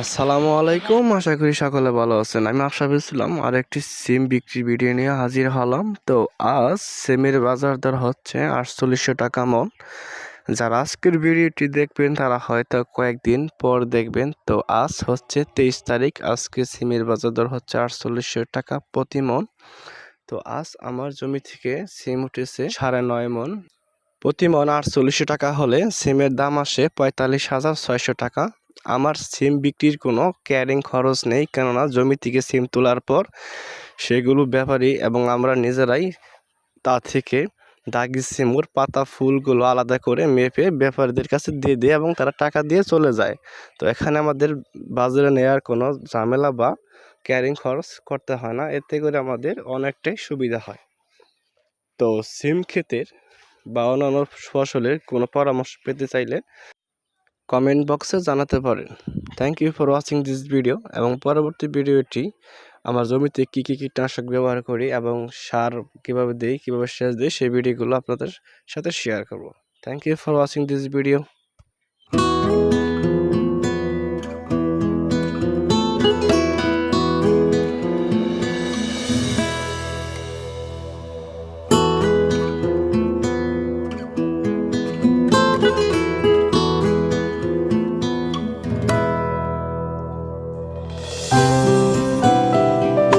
আসসালামু আলাইকুম, আশা করি সকলে ভালো আছেন। আমি আশাফিজ ছিলাম আর একটি সিম বিক্রি ভিডিও নিয়ে হাজির হলাম। তো আজ সিমের বাজার দর হচ্ছে আটচল্লিশশো টাকা মন। যারা আজকের ভিডিওটি দেখবেন, তারা হয়তো কয়েকদিন পর দেখবেন। তো আজ হচ্ছে তেইশ তারিখ, আজকে সিমের বাজার দর হচ্ছে আটচল্লিশশো টাকা প্রতি মন। তো আজ আমার জমি থেকে সিম উঠেছে সাড়ে নয় মন। প্রতি মন আটচল্লিশশো টাকা হলে সিমের দাম আসে পঁয়তাল্লিশ হাজার ছয়শো টাকা। আমার সিম বিক্রির কোনো ক্যারিং খরচ নেই, কেননা জমি থেকে সিম তোলার পর সেগুলো ব্যাপারী এবং আমরা নিজেরাই তা থেকে দাগি সিমুর পাতা, ফুলগুলো আলাদা করে মেপে ব্যাপারীদের কাছে দিয়ে দিই এবং তারা টাকা দিয়ে চলে যায়। তো এখানে আমাদের বাজারে নেওয়ার কোনো ঝামেলা বা ক্যারিং খরচ করতে হয় না, এতে করে আমাদের অনেকটাই সুবিধা হয়। তো সিম ক্ষেতের বা অন্যান্য ফসলের কোনো পরামর্শ পেতে চাইলে কমেন্ট বক্সে জানাতে পারেন। Thank you for watching this video এবং পরবর্তী ভিডিওটি আমার জমিতে কী কী কীটনাশক ব্যবহার করি এবং সার কীভাবে দিই, কীভাবে সেচ দিই, সেই ভিডিওগুলো আপনাদের সাথে শেয়ার করব। Thank you for watching this video